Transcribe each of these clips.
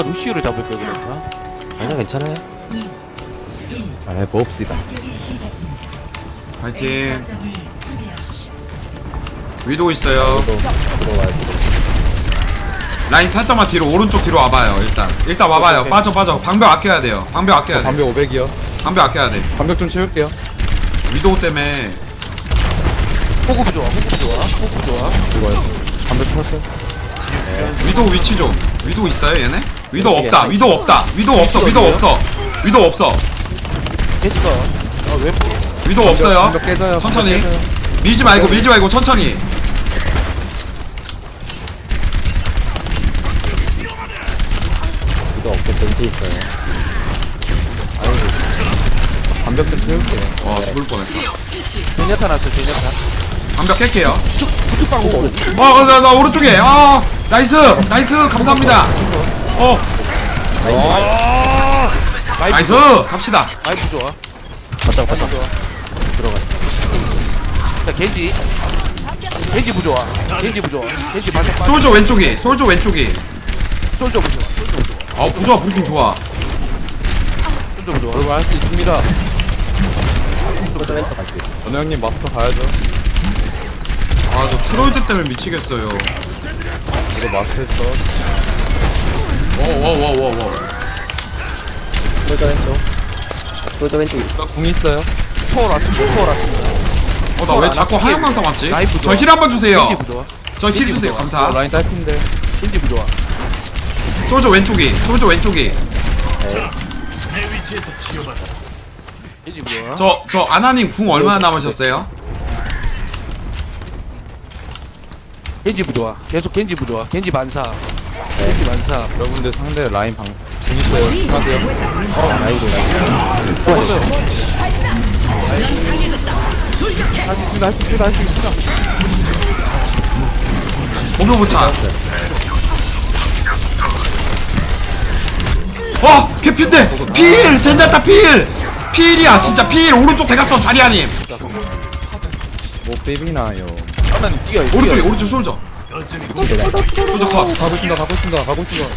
아, 꼭 내가 루시오를 잡을 걸 그랬나? 아니야 괜찮아요 아 해봅시다 파이팅 위도 있어요 또 들어와야 돼 라인 살짝만 뒤로 오른쪽 뒤로 와봐요 일단 일단 와봐요 빠져 빠져 방벽 아껴야 돼요 방벽 아껴야 돼 담배 500이요. 방벽 아껴야 돼 담배 좀 채울게요. 위도우 때문에 호구 좋아, 호구 좋아, 호구 좋아. 이거요. 담배 쳤어요. 위도우 위치 좀 위도우 있어요 얘네? 위도우 없다 위도우 없다 위도우 없어 위도우 없어 위도우 없어 개지가. 아, 왜? 위도우 없어요 깨져요. 천천히 깨져요. 밀지 말고 밀지 말고 천천히 이거 없고 벤티 있어요 담배 좀 채울게요. 와 죽을 뻔했다 제냐타 났어, 제냐타. 방벽 깰게요 후축방 호구. 어, 나, 나 오른쪽에. 아, 나이스, 나이스, 감사합니다. 어, 나이스, 갑시다. 아이프 좋아. 갔다 갔다 좋아. 들어가. 자, 겐지. 겐지 부좋아. 겐지 부좋아. 겐지 반짝 빠져. 솔저 왼쪽이, 솔저 왼쪽이. 솔저 부좋아. 솔저 부좋아. 어, 부좋아, 브리핑 좋아. 솔저 부좋아. 여러분 할 수 있습니다. 전우 형님 마스터 가야죠. 아, 저 트로이드 때문에 미치겠어요. 이거 마스터 했어. 워. 솔저 왼쪽 솔저 왼쪽 저궁 있어요. 초월 왔습니다. 초월 왔습니다. 어, 나 왜 자꾸 하얀 망타 맞지? 나이프 저 좋아. 힐한 번 주세요. 겐지 부좋아. 저 힐 주세요. 어, 감사. 라인 딸핀데. 겐지 부좋아. 솔저 왼쪽이, 솔저 왼쪽이. 겐지 부좋아. 저, 저 아나님 궁 얼마나 남으셨어요? 겐지 부좋아. 계속 겐지 부좋아. 겐지 반사. 겐지 반사. 여러분들 상대 라인 방. 궁 있어요. 조심하세요. 아이고 할수 있습니다. 할 수 있습니다. 할 수 있습니다. 몸을 못 차. 어, 개핀데 필, 젠자타 필, 필이야, 진짜 필. 오른쪽 대각선 자리아님. 뭐 베이비나요. 하나님 뛰어. 뛰어. 오른쪽에 오른쪽 솔져. 솔져 컷. 가고 있습니다. 가고 있습니다. 가고 있습니다.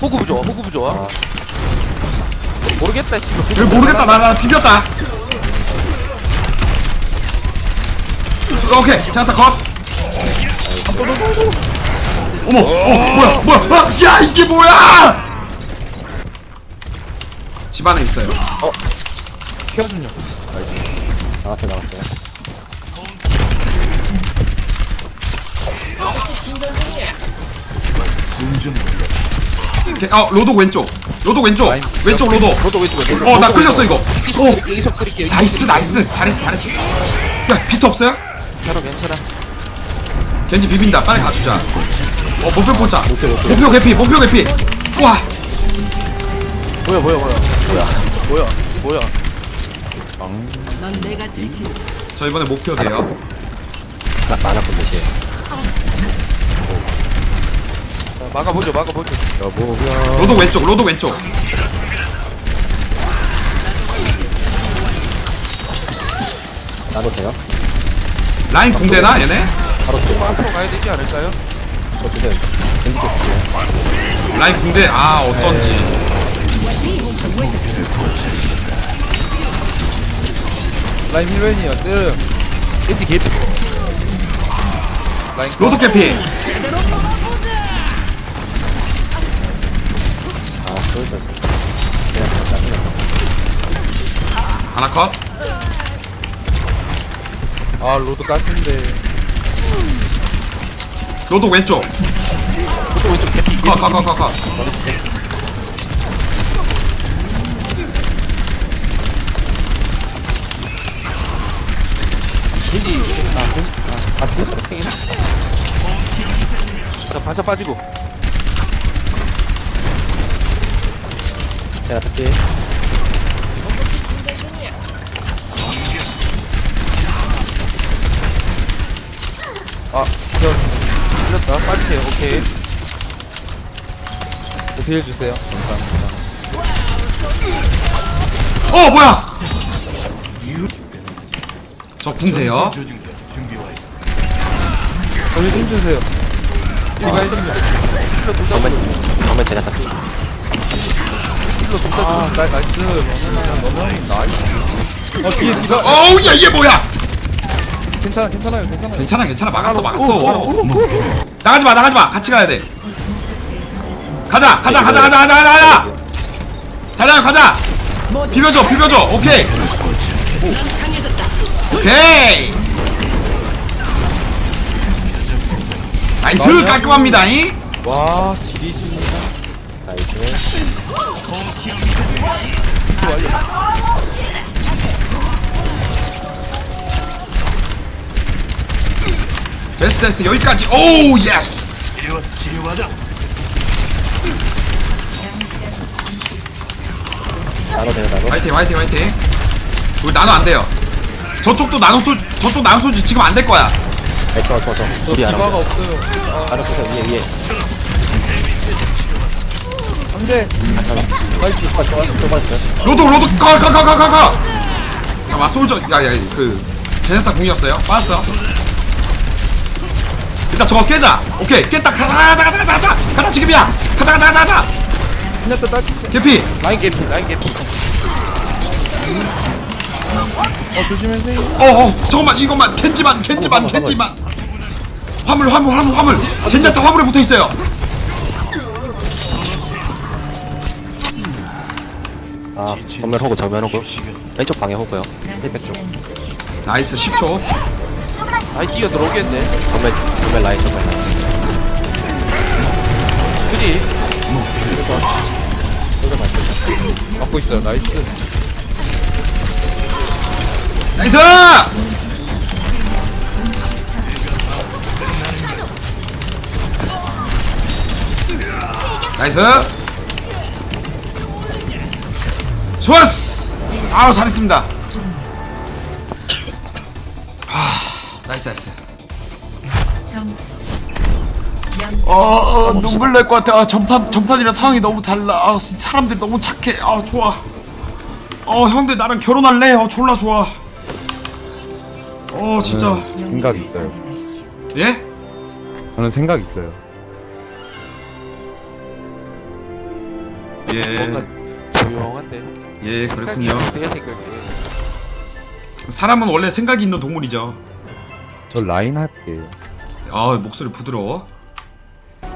호구 부 좋아. 호구 부 좋아. 모르겠다. 씨발. 여기 모르겠다. 나, 나 비볐다. 오케이, 젠자타 컷. 어머, 어, 뭐야, 뭐야, 아, 야, 이게 뭐야? 집 안에 있어요. 케어준요. 나갔어 나갔어 오케이, 어, 로독 왼쪽. 로독 왼쪽. 왼쪽 로독. 저도 왼쪽 왼쪽. 어, 나 끌렸어 이거. 오, 이속 끓일게요. 나이스, 나이스. 잘했어, 잘했어. 야, 비트 없어요? 괜찮아 괜찮아. 겐지 비빈다. 빨리 가주자. 어, 목표 포자. 목표 개피, 목표 개피. 와, 뭐야 뭐야 뭐야. 뭐야 뭐야. 뭐야. 저 이번에 목표 돼요. 나 많았던 곳이 막아보죠 막아보죠. 여보가. 로독 왼쪽, 로독 왼쪽. 나도 돼요? 라인 궁대나 얘네? 바로 또 앞으로 가야 되지 않을까요? 어떠세요? 벤티 쪽 라인 궁대. 아, 어쩐지. 라인 힐맨이요. 때려. 겐지 개피. 라인 로독 개피. 아 하나 컷. 아 로드 깔핀데. 로독 왼쪽. 또 왼쪽 개피. 컷, 컷, 컷, 컷, 컷. 겐지. 아 겐지. 아 자, 반사 빠지고. 제가 탈게 아, 저 틀렸다. 빠지세요. 오케이. 계속 힐 주세요. 감사합니다. 어, 뭐야? 저 궁대요. 저희 힐 주세요. 디바 1점 힐러 둘다 정면 정면 제가 땄어 힐러 둘다 아 나, 나이스. 나이스. 어 뒤에 디바 어우 야 이게 뭐야? 괜찮아 괜찮아요 괜찮아요. 괜찮아 괜찮아. 막았어 막았어. 나가지 마 나가지 마. 같이 가야 돼. 가자 가자 가자 가자 가자 가자 가자. 자자 가자. 비벼줘 비벼줘. 오케이. 오케이. 나이스 깔끔합니다 잉. 와 지리십 됐어 됐어. 여기까지. 오우 예스. 나도 돼요 나도 화이팅 화이팅 화이팅. 우리 나눠 안 돼요. 저쪽도 나눠 쏘 저쪽 나눠 쏘지 지금 안 될 거야. 아이 좋아 좋아 좋아. 우리 알아 디바가 없어요. 알아 보세요 위에 위에 안돼. 나이스 좋아 좋아 좋아 로드 로드 가 가 가 가 가가! 잠깐만 솔저 야야 그 제네타 궁이었어요? 빠졌어? 일단 저거 깨자! 오케이 깼다! 가자 가자 가자 가자 가자 가자! 지금이야! 가자 가자 가자 가자! 끝났다 딸 개피! 라인 개피 라인 개피. 어 조심하세요. 어어 잠깐만 이것만 캔지만 캔지만 화물, 화물. 캔지만! 화물 화물 화물 화물! 제네타 화물에 붙어있어요 아 정면 호구 정면 호구 왼쪽 방에 호구요. 힐백 쪽. 나이스 10초. 아이 뛰어 들어오겠네. 정면 정면 라인 정면 라인. 그지? 막고 있어요. 나이스. 나이스! 나이스 좋았어. 아우 잘했습니다. 아 나이스 나이스. 점수. 어, 어 눈물 날 것 같아. 아, 전판 전판이랑 상황이 너무 달라. 아 진짜 사람들이 너무 착해. 아 좋아. 어 형들 나랑 결혼할래? 어 졸라 좋아. 어 진짜. 생각 있어요. 예? 저는 생각 있어요. 뭔가 예, 조용한데 예 그렇군요. 내 생각에 사람은 원래 생각이 있는 동물이죠. 저 라인 할게요. 아 목소리 부드러워. 4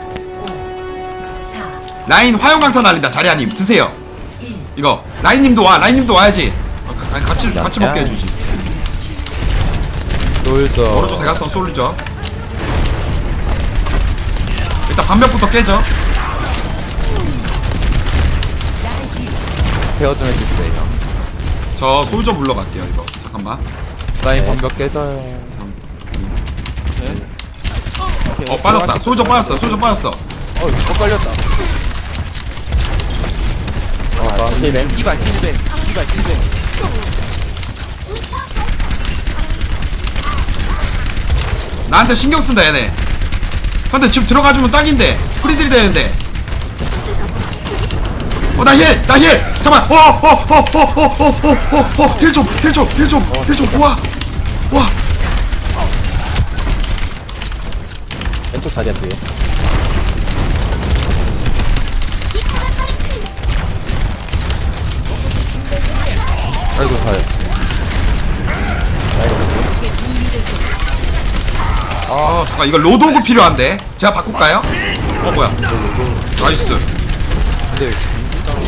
라인 화용강타 날린다. 자리아님 드세요. 이거 라인님도 와 라인님도 와야지. 어, 가- 아니 같이 같이 먹게 해주지. 오른쪽 대각선 쏠리죠. 일단 반벽부터 깨죠 좀 해주세요. 저 솔저 불러갈게요 이거. 잠깐만. 라인 방벽 깨져요. 어 빠졌다. 솔저 빠졌어. 솔저 빠졌어. 어 엇갈렸다. 아 힐백 이발 힐벤 이발 힐벤 나한테 신경 쓴다 얘네. 근데 지금 들어가주면 딱인데. 프리들이 되는데 어나 힐 나 힐 잠깐 어어 어 어 어 어 어 어 힐 좀 힐 좀 힐 좀 힐좀 우와 와 왼쪽 자리야 뒤에 아이고 잘아 잠깐 이거 로드 오그 필요한데 제가 바꿀까요? 어 뭐야 나이스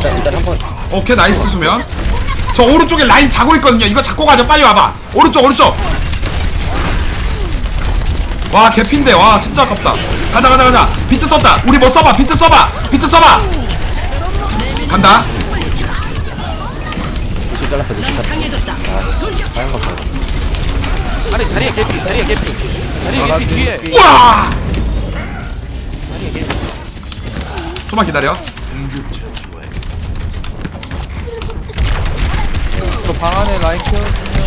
일단 일단 한번. 오케이 나이스 수면. 저 오른쪽에 라인 자고 있거든요. 이거 잡고 가죠. 빨리 와봐. 오른쪽 오른쪽. 와 개핀데. 와 진짜 아깝다. 가자 가자 가자. 비트 썼다. 우리 뭐 써봐. 비트 써봐. 비트 써봐. 간다. 루시 잘랐어 루시 잘랐어 아 다른 거 봐요. 아니 자리에 개피 자리에 개피. 자리에 개피 뒤에. 우와! 좀만 기다려 저방 안에 라인 키워주세요.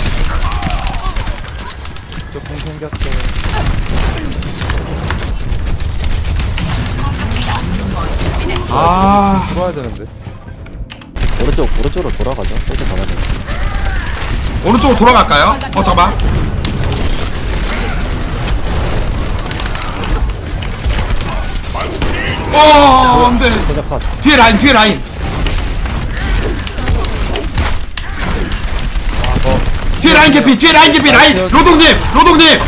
저공 생겼어요. 아. 들어와야 되는데. 오른쪽 오른쪽으로 돌아가죠. 오른쪽 가면 돼 오른쪽으로 돌아갈까요? 어 잠깐만. 어 안돼. 컷 뒤에 라인 뒤에 라인 뒤에 라인 개피 뒤에 라인 개피 라인. 로동님 로동님.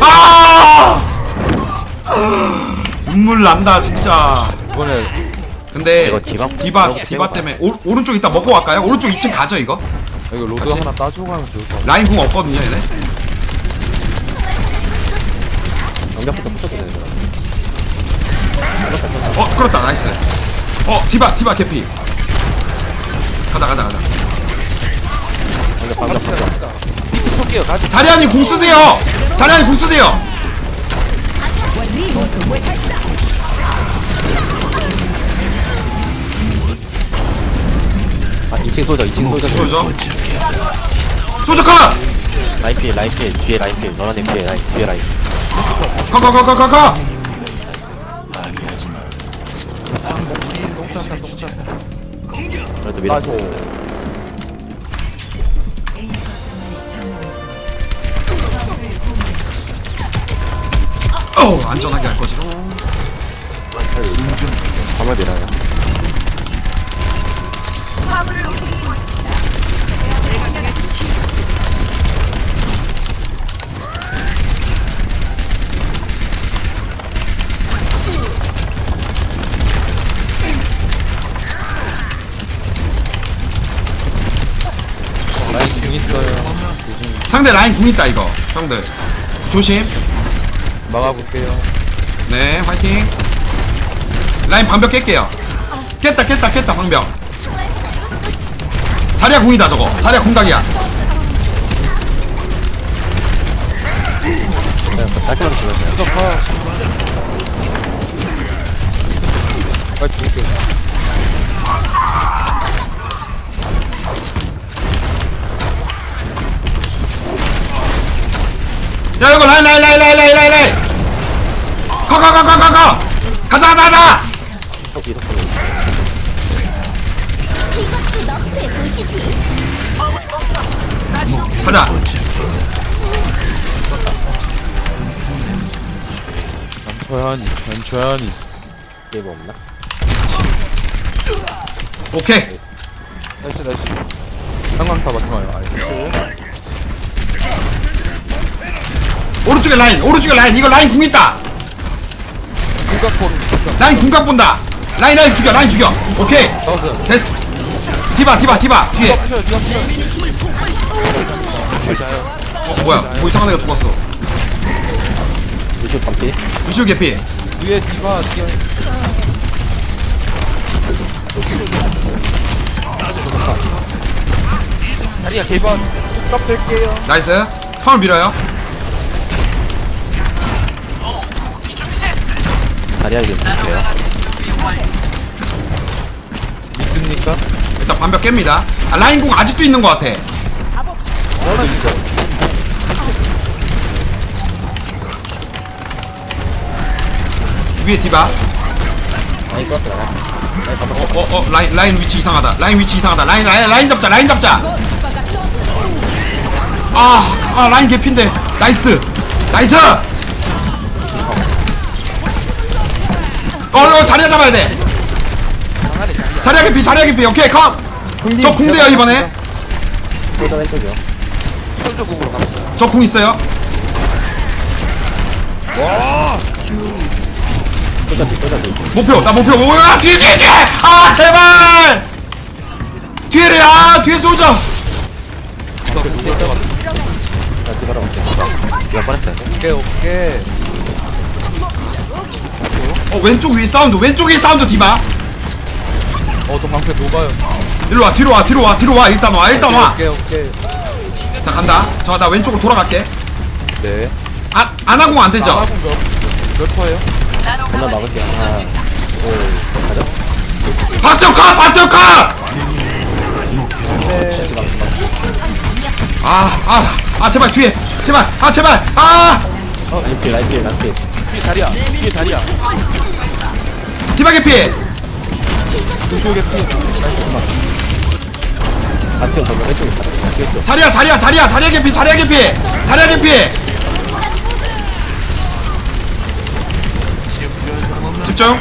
아! 눈물 난다 진짜. 이번에 근데 이거 디바? 디바 이거 디바 빼고 때문에 오, 오른쪽 이따 먹고 갈까요? 오른쪽 2층 가죠 이거? 이거 로드 같이? 하나 따주고 가면 좋을 것 같아. 라인 궁 없거든요 얘네? 장벽부터 부숴도 되는 거야. 어 끌었다 나이스. 어 디바 디바 개피. 가자 가자 가자 장벽 장벽 장벽 비트 쏠게요. 가지 자리아님 궁 쓰세요. 자리아님 궁 쓰세요. 아 2층 소자 2층 소자 소저 소저 컷! 라인 피해 뒤에 피해. 너란님 뒤에 라인 뒤에 라인. 가가가가가가 그래도 밀었어 어우 안전하게 할 거지. 밤을 밀어요. 라인 중 있어요. 상대 라인 궁 있다 이거. 형들 조심 막아볼게요. 네 화이팅. 라인 방벽 깰게요. 깼다 깼다 깼다 방벽. 자리야 궁이다 저거. 자리야 궁각이야. 야 이거 라인 라인 라인 라인 라인 라인 가가가가 가 가 가자 가자 가자 어, 이렇게 이것도. 가자 천천히 천천히 게임 없나? 오케이 나이스 나이스 상광타 맞춰요 아이 오른쪽에 라인 오른쪽에 라인 이거 라인 궁 있다 라인 궁각 본다. 라인 라인 죽여 라인 죽여. 오케이. 됐어. 디바 디바 디바. 뒤에. 어 뭐야. 뭐 이상한 애가 죽었어. 루시오 반피. 루시오 개피. 뒤에 디가 뒤에. 자리야 개번 딱 뺄게요. 나이스. 파울 밀어요 자리하게 줄게요 있습니까? 일단 반벽 깹니다 아, 라인 궁 아직도 있는 것 같아 위에 디바 껐어 어, 어, 어, 라인, 라인 위치 이상하다. 라인 위치 이상하다. 라인, 라인, 라인 잡자, 라인 잡자. 아, 아, 라인 개핀데. 나이스. 나이스! 어, 어, 자리야 잡아야 돼. 자리야 개피, 자리야 개피. 오케이, 컴! 저 궁대요, 이번에. 소자 왼쪽이요 선조국으로 갑시다 저 궁 있어요. 목표, 나 목표, 목표. 아, 뒤에, 뒤에, 뒤에! 아, 제발! 뒤에래, 아, 뒤에 쏘자. 자 뒤바로 갈게요 이거 뻔했어요 오케이 오케이 어, 왼쪽 위에 사운드, 왼쪽 위에 사운드 디바. 어또 방패 녹아요 일로 와, 뒤로 와, 뒤로 와, 뒤로 와. 일단 와, 일단 와. 오케이 오케이 자 간다 저 나 왼쪽으로 돌아갈게 네 아 안하공 안 되죠? 나가본 몇 퍼예요? 하나 막을게요 하나 둘 가자 바스티온 컷! 바스티온 컷! 아, 아, 아, 제발, 뒤에. 제발, 아, 제발, 아! 어 피해 라인 피해 뒤에 자리야. 뒤에 자리야. 디바게 피해! 루시오게 피 반티온 정면 왼쪽에 있다 반티온 자리야, 자리야, 자리야, 자리야 개피, 자리야 개피! 자리야 개피! 집중.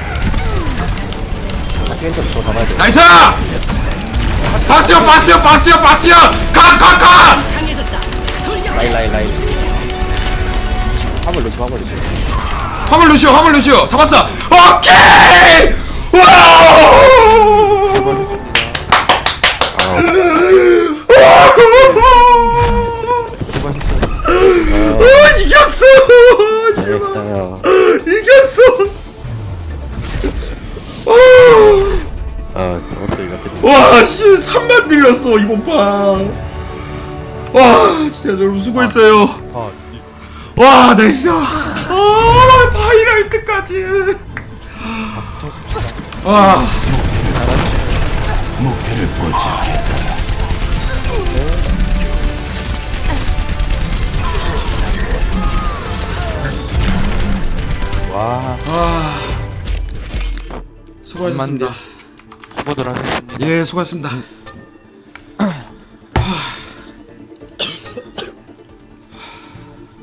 다시 왼쪽 더 잡아야 돼 나이스! 바스티온 바스티온 바스티온 바스티온! 가가가! 라인 라인 라인 화물 루시 화물 루시 화물 루시오 화물 루시오. 잡았어. 오케이! 와 어, 이겼어. 잘했어요. 이겼어. 아 저것도 이렇게 돼. 와씨 3만 들렸어 이번 판와 진짜 여러분 수고했어요. 아, 와, 나 진짜 아, 바이라이트까지. 와, 와 아, 수고하셨습니다. 수고들 하셨습니다 예, 수고하셨습니다.